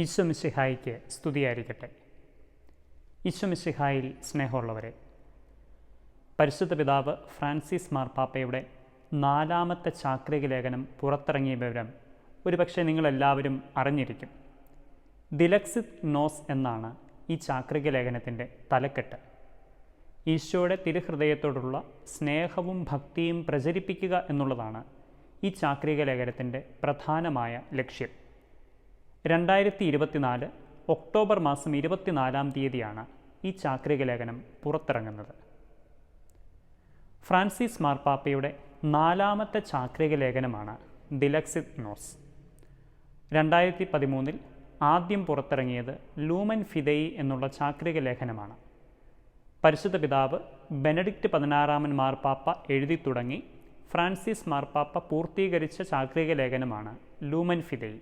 ഈശോ മിശിഹായിക്ക് സ്തുതിയായിരിക്കട്ടെ. ഈശോ മിശിഹായിൽ സ്നേഹമുള്ളവരെ പരിശുദ്ധ പിതാവ് ഫ്രാൻസിസ് മാർപ്പാപ്പയുടെ നാലാമത്തെ ചാക്രിക ലേഖനം പുറത്തിറങ്ങിയ വിവരം ഒരുപക്ഷെ നിങ്ങളെല്ലാവരും അറിഞ്ഞിരിക്കും. ദിലക്സിത് നോസ് എന്നാണ് ഈ ചാക്രിക ലേഖനത്തിന്റെ തലക്കെട്ട്. ഈശോയുടെ തിരുഹൃദയത്തോടുള്ള സ്നേഹവും ഭക്തിയും പ്രചരിപ്പിക്കുക എന്നുള്ളതാണ് ഈ ചാക്രിക ലേഖനത്തിന്റെ പ്രധാനമായ ലക്ഷ്യം. രണ്ടായിരത്തി ഇരുപത്തിനാല് ഒക്ടോബർ മാസം ഇരുപത്തിനാലാം തീയതിയാണ് ഈ ചാക്രിക ലേഖനം പുറത്തിറങ്ങുന്നത്. ഫ്രാൻസിസ് മാർപ്പാപ്പയുടെ നാലാമത്തെ ചാക്രിക ലേഖനമാണ് ദിലക്സിത് നോസ്. രണ്ടായിരത്തി പതിമൂന്നിൽ ആദ്യം പുറത്തിറങ്ങിയത് ലൂമൻ ഫിദയി എന്നുള്ള ചാക്രിക ലേഖനമാണ്. പരിശുദ്ധ പിതാവ് ബെനഡിക്റ്റ് പതിനാറാമൻ മാർപ്പാപ്പ എഴുതി തുടങ്ങി ഫ്രാൻസിസ് മാർപ്പാപ്പ പൂർത്തീകരിച്ച ചാക്രിക ലേഖനമാണ് ലൂമൻ ഫിദയി.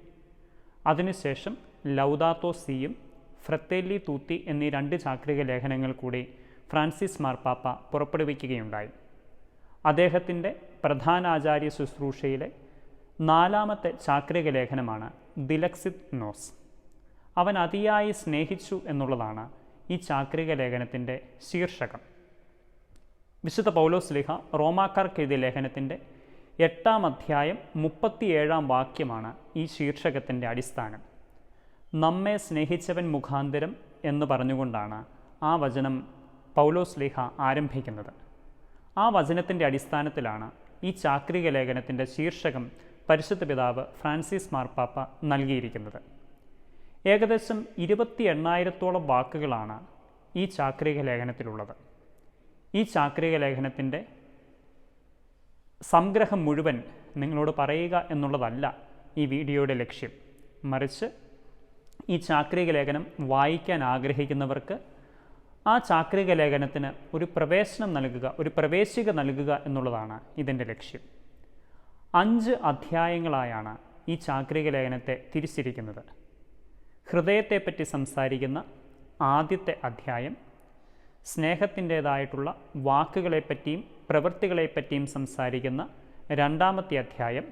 അതിനുശേഷം ലൗദാത്തോ സിയും ഫ്രത്തേലി തൂത്തി എന്നീ രണ്ട് ചാക്രിക ലേഖനങ്ങൾ കൂടി ഫ്രാൻസിസ് മാർപ്പാപ്പ പുറപ്പെടുവിക്കുകയുണ്ടായി. അദ്ദേഹത്തിന്റെ പ്രധാനാചാര്യ ശുശ്രൂഷയിലെ നാലാമത്തെ ചാക്രിക ലേഖനമാണ് ദിലക്സിത് നോസ്. അവൻ അതിയായി സ്നേഹിച്ചു എന്നുള്ളതാണ് ഈ ചാക്രിക ലേഖനത്തിന്റെ ശീർഷകം. വിശുദ്ധ പൗലോസ് ലിഹ റോമാക്കാർക്ക് എഴുതിയ ലേഖനത്തിന്റെ എട്ടാം അധ്യായം മുപ്പത്തിയേഴാം വാക്യമാണ് ഈ ശീർഷകത്തിന്റെ അടിസ്ഥാനം. നമ്മെ സ്നേഹിച്ചവൻ മുഖാന്തരം എന്ന് പറഞ്ഞുകൊണ്ടാണ് ആ വചനം പൗലോസ് ലിഹ ആരംഭിക്കുന്നത്. ആ വചനത്തിന്റെ അടിസ്ഥാനത്തിലാണ് ഈ ചാക്രിക ലേഖനത്തിന്റെ ശീർഷകം പരിശുദ്ധ പിതാവ് ഫ്രാൻസിസ് മാർപ്പാപ്പ നൽകിയിരിക്കുന്നത്. ഏകദേശം ഇരുപത്തി എണ്ണായിരത്തോളം വാക്കുകളാണ് ഈ ചാക്രിക ലേഖനത്തിലുള്ളത്. ഈ ചാക്രിക ലേഖനത്തിന്റെ സംഗ്രഹം മുഴുവൻ നിങ്ങളോട് പറയുക എന്നുള്ളതല്ല ഈ വീഡിയോയുടെ ലക്ഷ്യം. മറിച്ച് ഈ ചാക്രിക ലേഖനം വായിക്കാൻ ആഗ്രഹിക്കുന്നവർക്ക് ആ ചാക്രിക ലേഖനത്തിന് ഒരു പ്രവേശനം നൽകുക ഒരു പ്രവേശിക നൽകുക എന്നുള്ളതാണ് ഇതിന്റെ ലക്ഷ്യം. അഞ്ച് അധ്യായങ്ങളായാണ് ഈ ചാക്രിക ലേഖനത്തെ തിരിച്ചിരിക്കുന്നത്. ഹൃദയത്തെപ്പറ്റി സംസാരിക്കുന്ന ആദ്യത്തെ അധ്യായം സ്നേഹത്തിന്റേതായിട്ടുള്ള വാക്കുകളെപ്പറ്റിയും പ്രവൃത്തികളെപ്പറ്റിയും സംസാരിക്കുന്ന രണ്ടാമത്തെ അധ്യായം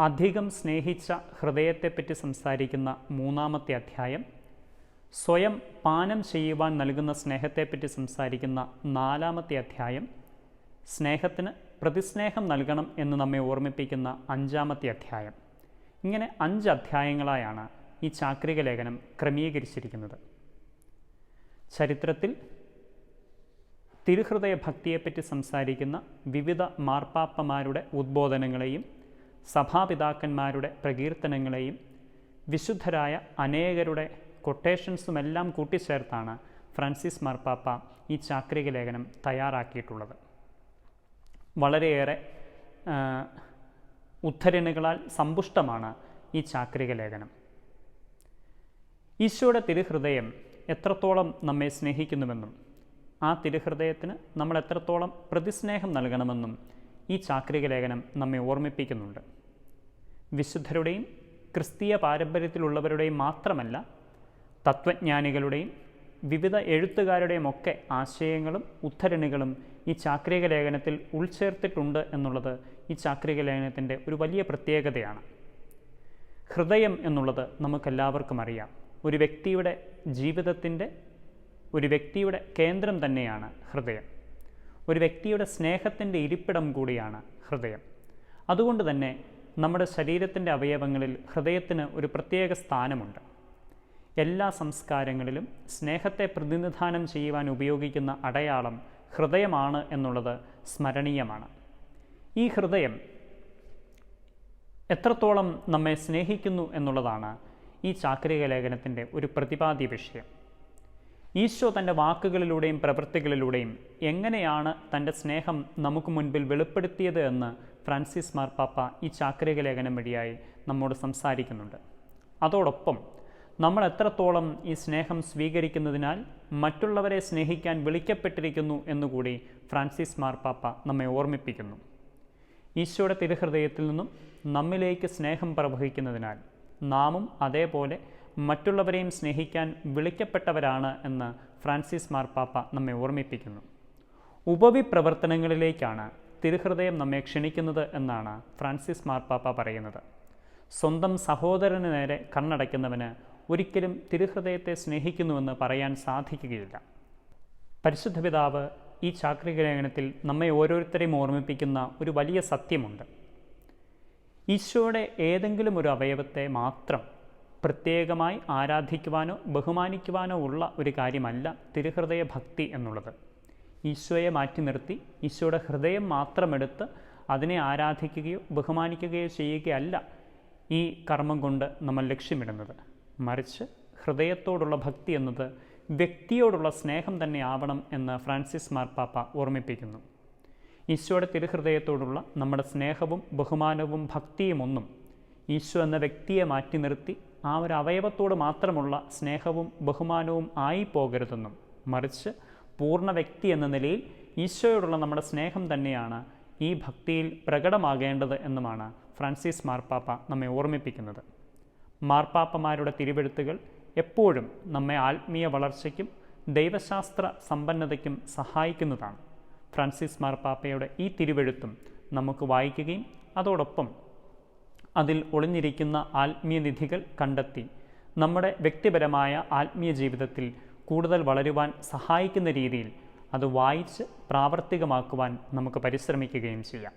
അധികം സ്നേഹിച്ച ഹൃദയത്തെപ്പറ്റി സംസാരിക്കുന്ന മൂന്നാമത്തെ അധ്യായം സ്വയം പാനം ചെയ്യുവാൻ നൽകുന്ന സ്നേഹത്തെപ്പറ്റി സംസാരിക്കുന്ന നാലാമത്തെ അധ്യായം സ്നേഹത്തിന് പ്രതിസ്നേഹം നൽകണം എന്ന് നമ്മെ ഓർമ്മിപ്പിക്കുന്ന അഞ്ചാമത്തെ അധ്യായം. ഇങ്ങനെ അഞ്ച് അധ്യായങ്ങളായാണ് ഈ ചാക്രിക ലേഖനം ക്രമീകരിച്ചിരിക്കുന്നത്. ചരിത്രത്തിൽ തിരുഹൃദയ ഭക്തിയെപ്പറ്റി സംസാരിക്കുന്ന വിവിധ മാർപ്പാപ്പമാരുടെ ഉദ്ബോധനങ്ങളെയും സഭാപിതാക്കന്മാരുടെ പ്രകീർത്തനങ്ങളെയും വിശുദ്ധരായ അനേകരുടെ കൊട്ടേഷൻസുമെല്ലാം കൂട്ടിച്ചേർത്താണ് ഫ്രാൻസിസ് മാർപ്പാപ്പ ഈ ചാക്രിക ലേഖനം തയ്യാറാക്കിയിട്ടുള്ളത്. വളരെയേറെ ഉദ്ധരണികളാൽ സമ്പുഷ്ടമാണ് ഈ ചാക്രിക ലേഖനം. ഈശോയുടെ തിരുഹൃദയം എത്രത്തോളം നമ്മെ സ്നേഹിക്കുന്നുവെന്നും ആ തിരുഹൃദയത്തിന് നമ്മൾ എത്രത്തോളം പ്രതിസ്നേഹം നൽകണമെന്നും ഈ ചാക്രിക ലേഖനം നമ്മെ ഓർമ്മിപ്പിക്കുന്നുണ്ട്. വിശുദ്ധരുടെയും ക്രിസ്തീയ പാരമ്പര്യത്തിലുള്ളവരുടെയും മാത്രമല്ല തത്വജ്ഞാനികളുടെയും വിവിധ എഴുത്തുകാരുടെയും ഒക്കെ ആശയങ്ങളും ഉദ്ധരണികളും ഈ ചാക്രിക ലേഖനത്തിൽ ഉൾച്ചേർത്തിട്ടുണ്ട് എന്നുള്ളത് ഈ ചാക്രിക ലേഖനത്തിന്റെ ഒരു വലിയ പ്രത്യേകതയാണ്. ഹൃദയം എന്നുള്ളത് നമുക്കെല്ലാവർക്കും അറിയാം. ഒരു വ്യക്തിയുടെ ജീവിതത്തിന്റെ ഒരു വ്യക്തിയുടെ കേന്ദ്രം തന്നെയാണ് ഹൃദയം. ഒരു വ്യക്തിയുടെ സ്നേഹത്തിന്റെ ഇരിപ്പിടം കൂടിയാണ് ഹൃദയം. അതുകൊണ്ട് തന്നെ നമ്മുടെ ശരീരത്തിന്റെ അവയവങ്ങളിൽ ഹൃദയത്തിന് ഒരു പ്രത്യേക സ്ഥാനമുണ്ട്. എല്ലാ സംസ്കാരങ്ങളിലും സ്നേഹത്തെ പ്രതിനിധാനം ചെയ്യുവാൻ ഉപയോഗിക്കുന്ന അടയാളം ഹൃദയമാണ് എന്നുള്ളത് സ്മരണീയമാണ്. ഈ ഹൃദയം എത്രത്തോളം നമ്മെ സ്നേഹിക്കുന്നു എന്നുള്ളതാണ് ഈ ചാക്രിക ലേഖനത്തിന്റെ ഒരു പ്രതിപാദ്യ വിഷയം. ഈശോ തന്റെ വാക്കുകളിലൂടെയും പ്രവൃത്തികളിലൂടെയും എങ്ങനെയാണ് തന്റെ സ്നേഹം നമുക്ക് മുൻപിൽ വെളിപ്പെടുത്തിയത് എന്ന് ഫ്രാൻസിസ് മാർപ്പാപ്പ ഈ ചാക്രിക ലേഖനം വഴിയായി നമ്മോട് സംസാരിക്കുന്നുണ്ട്. അതോടൊപ്പം നമ്മൾ എത്രത്തോളം ഈ സ്നേഹം സ്വീകരിക്കുന്നതിനാൽ മറ്റുള്ളവരെ സ്നേഹിക്കാൻ വിളിക്കപ്പെട്ടിരിക്കുന്നു എന്നുകൂടി ഫ്രാൻസിസ് മാർപ്പാപ്പ നമ്മെ ഓർമ്മിപ്പിക്കുന്നു. ഈശോയുടെ തിരുഹൃദയത്തിൽ നിന്നും നമ്മിലേക്ക് സ്നേഹം പ്രവഹിക്കുന്നതിനാൽ നാമും അതേപോലെ മറ്റുള്ളവരെയും സ്നേഹിക്കാൻ വിളിക്കപ്പെട്ടവരാണ് എന്ന് ഫ്രാൻസിസ് മാർപ്പാപ്പ നമ്മെ ഓർമ്മിപ്പിക്കുന്നു. ഉപവിപ്രവർത്തനങ്ങളിലേക്കാണ് തിരുഹൃദയം നമ്മെ ക്ഷണിക്കുന്നത് എന്നാണ് ഫ്രാൻസിസ് മാർപ്പാപ്പ പറയുന്നത്. സ്വന്തം സഹോദരന് നേരെ കണ്ണടയ്ക്കുന്നവന് ഒരിക്കലും തിരുഹൃദയത്തെ സ്നേഹിക്കുന്നുവെന്ന് പറയാൻ സാധിക്കുകയില്ല. പരിശുദ്ധ പിതാവ് ഈ ചാക്രിക ലേഖനത്തിൽ നമ്മെ ഓരോരുത്തരെയും ഓർമ്മിപ്പിക്കുന്ന ഒരു വലിയ സത്യമുണ്ട്. ഈശോയുടെ ഏതെങ്കിലും ഒരു അവയവത്തെ മാത്രം പ്രത്യേകമായി ആരാധിക്കുവാനോ ബഹുമാനിക്കുവാനോ ഉള്ള ഒരു കാര്യമല്ല തിരുഹൃദയ ഭക്തി എന്നുള്ളത്. ഈശോയെ മാറ്റി നിർത്തി ഈശോയുടെ ഹൃദയം മാത്രമെടുത്ത് അതിനെ ആരാധിക്കുകയോ ബഹുമാനിക്കുകയോ ചെയ്യുകയല്ല ഈ കർമ്മം കൊണ്ട് നമ്മൾ ലക്ഷ്യമിടുന്നത്. മറിച്ച് ഹൃദയത്തോടുള്ള ഭക്തി എന്നത് വ്യക്തിയോടുള്ള സ്നേഹം തന്നെ ആവണം എന്ന് ഫ്രാൻസിസ് മാർപ്പാപ്പ ഓർമ്മിപ്പിക്കുന്നു. ഈശോയുടെ തിരുഹൃദയത്തോടുള്ള നമ്മുടെ സ്നേഹവും ബഹുമാനവും ഭക്തിയും ഒന്നും ഈശോ എന്ന വ്യക്തിയെ മാറ്റി നിർത്തി ആ ഒരു അവയവത്തോട് മാത്രമുള്ള സ്നേഹവും ബഹുമാനവും ആയി പോകരുതെന്നും മറിച്ച് പൂർണ വ്യക്തി എന്ന നിലയിൽ ഈശോയോടുള്ള നമ്മുടെ സ്നേഹം തന്നെയാണ് ഈ ഭക്തിയിൽ പ്രകടമാകേണ്ടത് എന്നുമാണ് ഫ്രാൻസിസ് മാർപ്പാപ്പ നമ്മെ ഓർമ്മിപ്പിക്കുന്നത്. മാർപ്പാപ്പമാരുടെ തിരുവെഴുത്തുകൾ എപ്പോഴും നമ്മെ ആത്മീയ വളർച്ചയ്ക്കും ദൈവശാസ്ത്ര സമ്പന്നതയ്ക്കും സഹായിക്കുന്നതാണ്. ഫ്രാൻസിസ് മാർപ്പാപ്പയുടെ ഈ തിരുവെഴുത്തും നമുക്ക് വായിക്കുകയും അതോടൊപ്പം അതിൽ ഒളിഞ്ഞിരിക്കുന്ന ആത്മീയ നിധികൾ കണ്ടെത്തി. നമ്മുടെ വ്യക്തിപരമായ ആത്മീയ ജീവിതത്തിൽ കൂടുതൽ വളരുവാൻ സഹായിക്കുന്ന രീതിയിൽ അത് വായിച്ച് പ്രാവർത്തികമാക്കുവാൻ നമുക്ക് പരിശ്രമിക്കുകയും ചെയ്യാം.